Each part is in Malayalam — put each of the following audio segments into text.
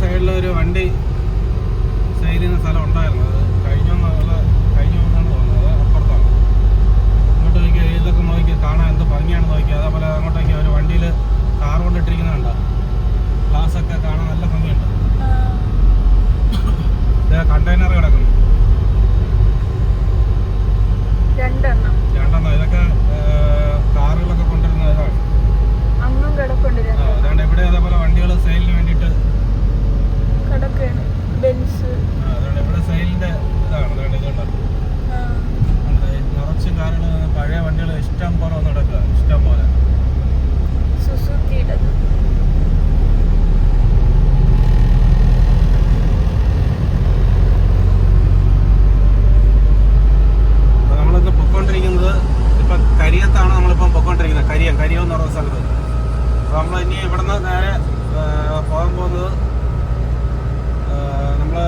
സൈഡിൽ ഒരു വണ്ടി സൈഡിൽ നിന്ന് സ്ഥലം ഉണ്ടായിരുന്നു. അത് കഴിഞ്ഞ കഴിഞ്ഞ കൊണ്ടാണ് തോന്നുന്നത്. അപ്പുറത്താണ്. ഇങ്ങോട്ട് നോക്കി ഇതൊക്കെ നോക്കി കാണാൻ എന്ത് ഭംഗിയാണ് നോക്കി അതേപോലെ അങ്ങോട്ടേക്ക് ഒരു വണ്ടിയിൽ കാർ കൊണ്ടിട്ടിരിക്കുന്ന കണ്ട ഗ്ലാസ് ഒക്കെ കാണാൻ നല്ല ഭംഗിയുണ്ട്. കണ്ടെയ്നർ കിടക്കുന്നു. കരിയ കരിയോ എന്ന് പറഞ്ഞ സ്ഥലത്ത് അപ്പോൾ നമ്മൾ ഇനി ഇവിടുന്ന് നേരെ പോകാൻ പോകുന്നത് നമ്മൾ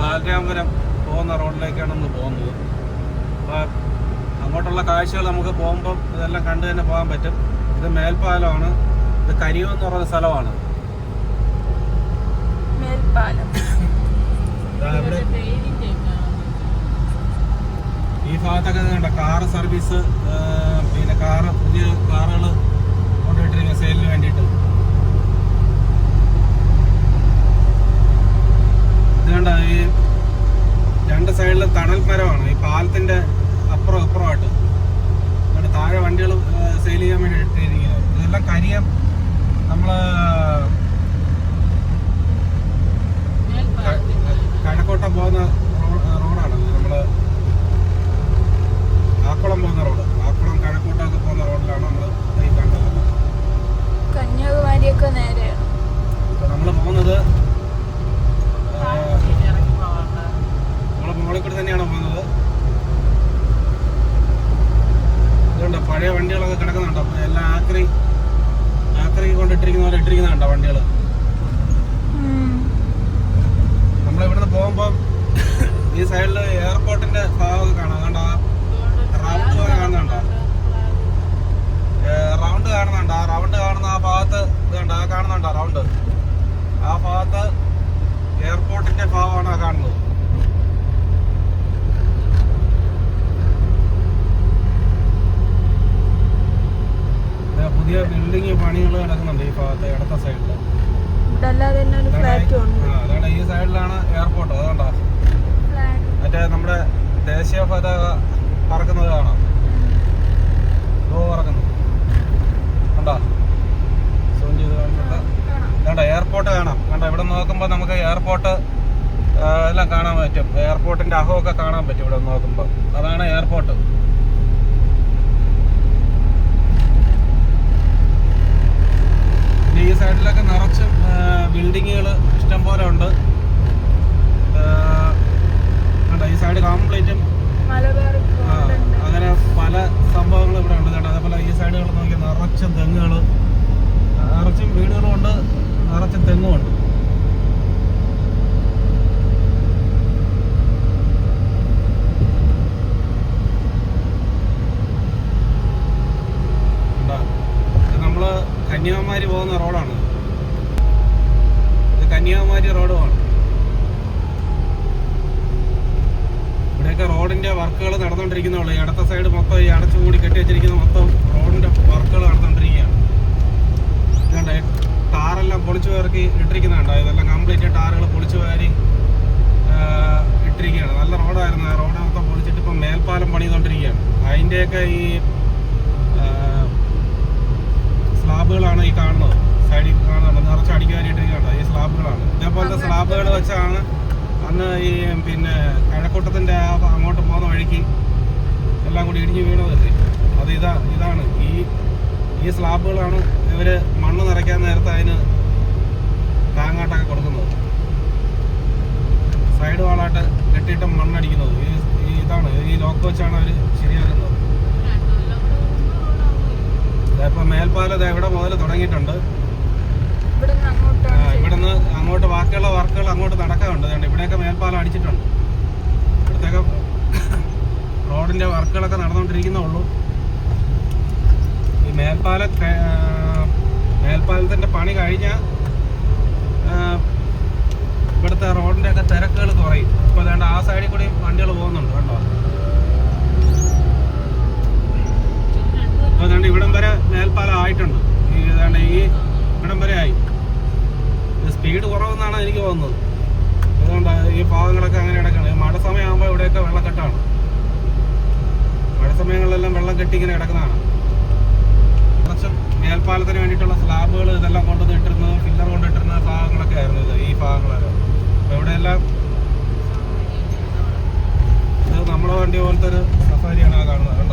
ബാലരാമപുരം പോകുന്ന റോഡിലേക്കാണ് ഇന്ന് പോകുന്നത് അപ്പോൾ അങ്ങോട്ടുള്ള കാഴ്ചകൾ നമുക്ക് പോകുമ്പം ഇതെല്ലാം കണ്ടു തന്നെ പോകാൻ പറ്റും. ഇത് മേൽപ്പാലമാണ്. ഇത് കരിയോ എന്ന് പറയുന്ന സ്ഥലമാണ്. മേൽപ്പാലം. ഈ ഭാഗത്തൊക്കെ കണ്ട? കാർ സർവീസ് പിന്നെ കാറ് പുതിയ കാറുകൾ കൊണ്ടുപോയിട്ടിരിക്കുന്ന സെയിലിന് വേണ്ടിയിട്ട്. ഇത് കണ്ട? ഈ രണ്ട് സൈഡിലും തണൽ മരമാണ്. ഈ പാലത്തിന്റെ അപ്പുറം അപ്പുറമായിട്ട് താഴെ വണ്ടികൾ സെയിൽ ചെയ്യാൻ വേണ്ടി ഇട്ടിരിക്കുന്നത്. ഇതെല്ലാം കരിയം നമ്മൾ കഴക്കോട്ട പോകുന്ന റോ- റോഡാണ് നമ്മൾ ആക്കുളം പോകുന്ന റോഡ് ആക്കുളം കഴക്കൂട്ടൊക്കെ പോകുന്ന റോഡിലാണ് നമ്മൾ ഈ കണ്ടത് കന്യാകുമാരിയൊക്കെ നേരെയാണ് ഇപ്പൊ നമ്മൾ പോകുന്നത് നമ്മളെ മുകളിൽ കൂടി തന്നെയാണ് പോകുന്നത് ഇതുണ്ട് പഴയ വണ്ടികളൊക്കെ കിടക്കുന്നുണ്ട്. അപ്പൊ എല്ലാം ആക്രി ആക്രി കൊണ്ടിട്ടിരിക്കുന്ന പോലെ ഇട്ടിരിക്കുന്നുണ്ടോ വണ്ടികൾ നമ്മൾ ഇവിടുന്ന് ഈ സൈഡിൽ എയർപോർട്ടിന്റെ ഭാഗമൊക്കെ കാണാം. കണ്ടോ? റൗണ്ട് കാണുന്നുണ്ടോ. റൗണ്ട് കാണുന്നുണ്ട്. ആ റൗണ്ട് കാണുന്ന ആ ഭാഗത്ത് ഇതുണ്ട്. ആ കാണുന്നുണ്ടോ റൗണ്ട്? ആ ഭാഗത്ത് എയർപോർട്ടിന്റെ ഭാഗമാണ് ആ കാണുന്നത് ദേ പുതിയ ബിൽഡിംഗ് പണികൾ നടക്കുന്നുണ്ട് ഈ ഭാഗത്തെ ഇടത്തെ സൈഡിൽ അതാണ് ഈ സൈഡിലാണ് എയർപോർട്ട് അതുകൊണ്ടാ. മറ്റേ നമ്മുടെ ദേശീയ പതാക പറക്കുന്നത് കാണാം. ലോ പറക്കുന്നു. കണ്ടോ? സൂം ചെയ്ത് കാണുന്നുണ്ട് വേണ്ട എയർപോർട്ട് കാണാം. കണ്ട? ഇവിടെ നോക്കുമ്പോൾ നമുക്ക് എയർപോർട്ട് എല്ലാം കാണാൻ പറ്റും. എയർപോർട്ടിന്റെ അഹമൊക്കെ കാണാൻ പറ്റും ഇവിടെ നോക്കുമ്പോൾ അതാണ് എയർപോർട്ട് ഈ സൈഡിലൊക്കെ നിറച്ച് ബിൽഡിങ്ങുകൾ ഇഷ്ടം പോലെ ഉണ്ട്. കേട്ടോ ഈ സൈഡ് കംപ്ലീറ്റും അങ്ങനെ പല സംഭവങ്ങളും ഇവിടെ ഉണ്ട്. കേട്ടോ അതേപോലെ ഈ സൈഡുകൾ നോക്കി നിറച്ചും തെങ്ങുകൾ നിറച്ചും വീടുകളും ഉണ്ട് നിറച്ചും തെങ്ങും ഉണ്ട് കണ്ടോ? ഇത് നമ്മൾ കന്യാകുമാരി പോകുന്ന റോഡാണ് ഇത് കന്യാകുമാരി റോഡുമാണ് ഇവിടെയൊക്കെ റോഡിന്റെ വർക്കുകൾ നടന്നുകൊണ്ടിരിക്കുന്നുള്ളൂ ഇടത്ത സൈഡ് മൊത്തം ഈ അടച്ചു കൂടി കെട്ടി വെച്ചിരിക്കുന്ന മൊത്തം റോഡിന്റെ വർക്കുകൾ നടന്നുകൊണ്ടിരിക്കുകയാണ് ടാറെല്ലാം പൊളിച്ചു പേർക്ക് ഇട്ടിരിക്കുന്നുണ്ടോ. ഇതെല്ലാം കംപ്ലീറ്റ് ടാറുകൾ പൊളിച്ചു പേരി ഇട്ടിരിക്കുകയാണ്. നല്ല റോഡായിരുന്നു. ആ റോഡ് പൊളിച്ചിട്ട് ഇപ്പം മേൽപ്പാലം പണിതുകൊണ്ടിരിക്കുകയാണ് അതിന്റെയൊക്കെ ഈ ആ, സ്ലാബുകളാണ് ഈ കാണുന്നത് സൈഡിൽ കാണുന്നത് നിറച്ച് അടിക്കാൻ ഇട്ടിരിക്കുകയാണ് ഈ സ്ലാബുകളാണ് ഇതേപോലത്തെ സ്ലാബുകൾ വെച്ചാണ് അന്ന് ഈ പിന്നെ കഴക്കൂട്ടത്തിന്റെ ആ അങ്ങോട്ട് പോകുന്ന വഴിക്ക് എല്ലാം കൂടി ഇടിഞ്ഞു വീണതല്ലേ അത് ഇതാ ഇതാണ്. ഈ ഈ സ്ലാബുകളാണ് ഇവർ മണ്ണ് നിറയ്ക്കാൻ നേരത്തെ അതിന് താങ്ങാട്ടൊക്കെ കൊടുക്കുന്നത്. സൈഡ് വാളായിട്ട് കെട്ടിയിട്ട് മണ്ണടിക്കുന്നത്. ഈ ഈ ഇതാണ്. ഈ ലോക്ക് വെച്ചാണ് അവർ ശരിയാക്കുന്നത്. ഇപ്പം മേൽപ്പാലം ദേ ഇവിടെ മുതൽ തുടങ്ങിയിട്ടുണ്ട് ഇവിടെ നിന്ന് ആ, അങ്ങോട്ടാണ് ഇവിടുന്ന് അങ്ങോട്ട് ബാക്കിയുള്ള വർക്കുകൾ അങ്ങോട്ട് നടക്കാറുണ്ട്. അതുകൊണ്ട് ഇവിടെയൊക്കെ മേൽപ്പാലം അടിച്ചിട്ടുണ്ട്. ഇവിടത്തേക്ക് റോഡിന്റെ വർക്കുകളൊക്കെ നടന്നുകൊണ്ടിരിക്കുന്നുള്ളൂ. ഈ മേൽപ്പാലം മേൽപ്പാലത്തിന്റെ പണി കഴിഞ്ഞ ഇവിടുത്തെ റോഡിന്റെ ഒക്കെ തിരക്കുകൾ കുറയും ഇപ്പൊ വേണ്ട ആ സൈഡിൽ കൂടി വണ്ടികൾ പോകുന്നുണ്ട് കണ്ടോ ഇപ്പൊ ദാണ്ട് ഇവിടം വരെ മേൽപ്പാലം ആയിട്ടുണ്ട് ഈ ഏതാണ്ട് ഈ ഇവിടം വരെ ആയി ഇത് സ്പീഡ് കുറവെന്നാണ് എനിക്ക് തോന്നുന്നത് അതുകൊണ്ട് ഈ ഭാഗങ്ങളൊക്കെ അങ്ങനെ കിടക്കണം ഈ മഴ സമയമാകുമ്പോൾ ഇവിടെയൊക്കെ വെള്ളക്കെട്ടാണ് മഴ സമയങ്ങളിലെല്ലാം വെള്ളം കെട്ടി ഇങ്ങനെ കിടക്കുന്നതാണ്. കുറച്ച് മേൽപ്പാലത്തിന് വേണ്ടിയിട്ടുള്ള സ്ലാബുകൾ ഇതെല്ലാം കൊണ്ടുവന്ന് ഇട്ടിരുന്നത് ഫില്ലർ കൊണ്ടിട്ടിരുന്ന ഭാഗങ്ങളൊക്കെ ആയിരുന്നു ഇത് ഈ ഭാഗങ്ങളൊക്കെ. അപ്പോൾ ഇവിടെയെല്ലാം ഇത് നമ്മുടെ വണ്ടി പോലത്തെ ഒരു സഫാരിയാണ് ആ കാണുന്നത്.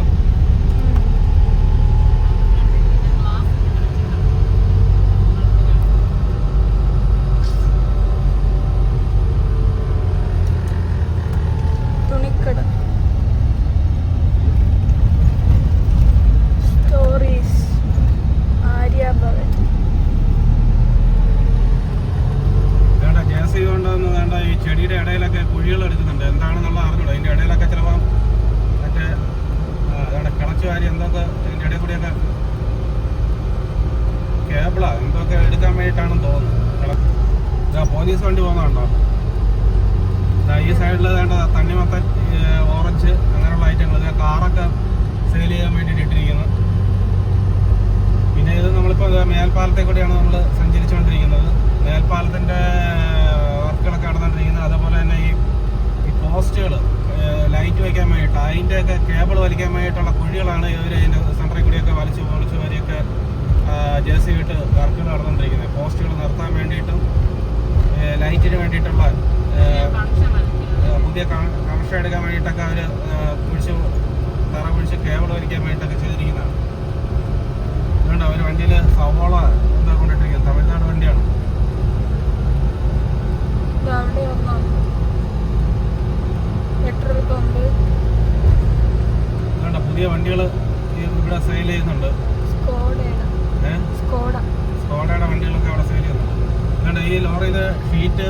പോലീസ് വണ്ടി പോകുന്നുണ്ടോ ഈ സൈഡിൽ വേണ്ട തണ്ണിമത്തൻ ഓറഞ്ച് അങ്ങനെയുള്ള ഐറ്റങ്ങൾ ഇത് കാറൊക്കെ സെയിൽ ചെയ്യാൻ വേണ്ടിയിട്ട് ഇട്ടിരിക്കുന്നു. പിന്നെ ഇത് നമ്മളിപ്പോൾ മേൽപ്പാലത്തെ കൂടിയാണ് നമ്മൾ സഞ്ചരിച്ചുകൊണ്ടിരിക്കുന്നത്. മേൽപ്പാലത്തിന്റെ വർക്കുകളൊക്കെ നടന്നുകൊണ്ടിരിക്കുന്നത്. അതുപോലെ തന്നെ ഈ ഈ പോസ്റ്റുകൾ ലൈറ്റ് വയ്ക്കാൻ വേണ്ടിയിട്ട് അതിന്റെയൊക്കെ കേബിൾ വലിക്കാൻ വേണ്ടിയിട്ടുള്ള കുഴികളാണ് ഇവർ അതിന്റെ സെന്ററിൽ കൂടിയൊക്കെ വലിച്ച് പൊളിച്ച് വരിയൊക്കെ ജെ സി വിട്ട് വർക്കുകൾ നടന്നുകൊണ്ടിരിക്കുന്നത്. പോസ്റ്റുകൾ നിർത്താൻ വേണ്ടിയിട്ടും ലൈറ്റിന് വേണ്ടിയിട്ടുള്ള പുതിയ കണക്ഷൻ എടുക്കാൻ വേണ്ടിയിട്ടൊക്കെ അവർ കുഴിച്ച് തറ കുഴിച്ച് കേബിൾ വലിക്കാൻ വേണ്ടിയിട്ടൊക്കെ ചെയ്തിരിക്കുന്നതാണ്. അതുകൊണ്ട് അവർ വണ്ടിയിൽ സവോള എന്താ കൊണ്ടിട്ടിരിക്കുന്നത് തമിഴ്നാട് വണ്ടിയാണ് ഇത് അവിടെ ഒന്നാണ് പെട്രോൾ പമ്പ് അതുകൊണ്ട് പുതിയ വണ്ടികൾ ഇവിടെ സെയിൽ ചെയ്യുന്നുണ്ട് സ്കോഡയാണ് ഏഹ് സ്കോഡ സ്കോഡയുടെ വണ്ടികളൊക്കെ അവിടെ സെയിൽ ചെയ്യുന്നുണ്ട് അതുകൊണ്ട് ഈ ലോറിയിൽ ഷീറ്റ്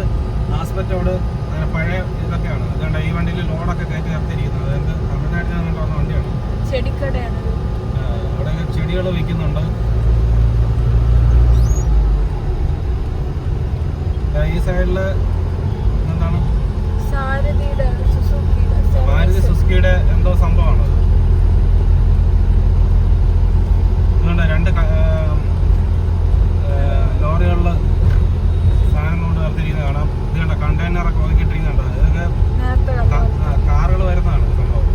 ആസ്പെറ്റോട് അങ്ങനെ പഴയ ഇതൊക്കെയാണ്. അതുകൊണ്ട് ഈ വണ്ടിയിൽ ലോഡൊക്കെ കയറ്റി നിർത്തിയിരിക്കുന്നത് അതായത് തമിഴ്നാട്ടിൽ നിന്ന് വന്ന വണ്ടിയാണ്. ചെടിക്കടയാണ് അവിടെ ചെടികൾ വിൽക്കുന്നുണ്ട്. ഈ സൈഡിൽ എന്താണ്? മാരുതി. സുസുക്കിയുടെ എന്തോ സംഭവമാണ് അതുകൊണ്ട് രണ്ട് ലോറികളിൽ സാധനം കൊണ്ട് നിർത്തിയിരിക്കുന്നത് കാണാം. ഇത് കണ്ട? കണ്ടെയ്നറൊക്കെ ഒതുക്കിയിട്ടിരിക്കുന്നുണ്ട്. ഇതൊക്കെ നേരത്തെ കണ്ടു. കാറുകൾ വരുന്നതാണ് സംഭവം.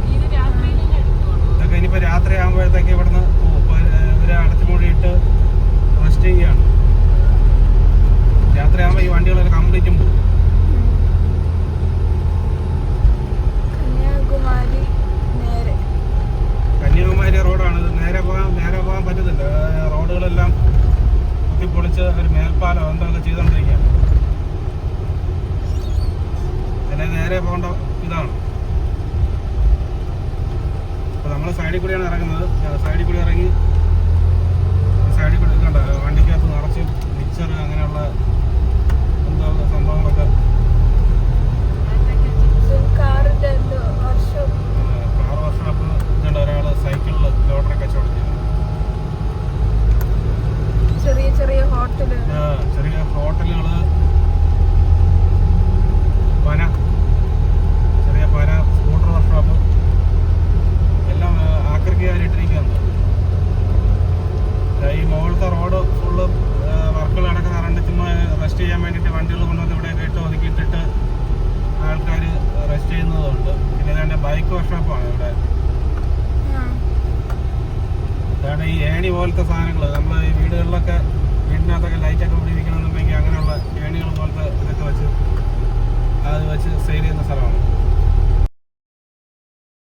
ഇതൊക്കെ ഇനിയിപ്പോൾ രാത്രി ആകുമ്പോഴത്തേക്ക് ഇവിടുന്ന് പോകും ഇപ്പോൾ ഇവർ അടച്ചുമൂടിയിട്ട് റെസ്റ്റ് ചെയ്യുകയാണ് രാത്രി ആകുമ്പോൾ ഈ വണ്ടികളൊക്കെ കംപ്ലീറ്റും പോകും കന്യാകുമാരി നേരെ കന്യാകുമാരി റോഡാണ് ഇത് നേരെ പോകാൻ നേരെ പോകാൻ പറ്റത്തില്ല ഏർ റോഡുകളെല്ലാം കുത്തിപ്പൊളിച്ച് ഒരു മേൽപ്പാലം എന്തൊക്കെ ചെയ്തുകൊണ്ടിരിക്കുകയാണ് അതിനെ നേരെ പോകേണ്ട ഇതാണ് അപ്പോൾ നമ്മൾ സൈഡിൽ കൂടിയാണ് ഇറങ്ങുന്നത് സൈഡിൽ കൂടി ഇറങ്ങി സൈഡിൽ കൂടി കണ്ട വണ്ടിക്കകത്ത് നിറച്ച് മിക്സർ അങ്ങനെയുള്ള എന്തോ സംഭവങ്ങളൊക്കെ ഇത് കാറിന്റെ എന്തോ വർഷം കാർ വർക്ക്ഷോപ്പ് ഇതുണ്ട് ഒരാൾ സൈക്കിളിൽ ലോട്ടറി കച്ചവടം ചെയ്യുന്നു ചെറിയ ചെറിയ ഹോട്ടലുകൾ ആ, ചെറിയ ഹോട്ടലുകൾ പന ചെറിയ പന സ്കൂട്ടർ വർക്ക്ഷോപ്പ് എല്ലാം ആക്രിക്കാരിട്ടിരിക്കുകയാണ് ഈ മുകളിലത്തെ റോഡ് ഫുള്ള് വർക്കുകൾ നടക്കുന്ന കറണ്ട് ചുമ്മാ റെസ്റ്റ് ചെയ്യാൻ വേണ്ടിയിട്ട് വണ്ടികൾ കൊണ്ടുവന്ന് ഇവിടെ ഇട്ട് ഒതുക്കിയിട്ടിട്ട് ആൾക്കാർ റെസ്റ്റ് ചെയ്യുന്നതുണ്ട് പിന്നെ ഷോപ്പാണ് ഇവിടെ. അതാണ് ഈ ഏണി പോലത്തെ സാധനങ്ങൾ നമ്മൾ ഈ വീടുകളിലൊക്കെ വീടിനകത്തൊക്കെ ലൈറ്റൊക്കെ പിടിപ്പിക്കണമെന്നുണ്ടെങ്കിൽ അങ്ങനെയുള്ള ഏണികൾ പോലത്തെ ഇതൊക്കെ വെച്ച് അത് വെച്ച് സെയിൽ ചെയ്യുന്ന സ്ഥലമാണ്.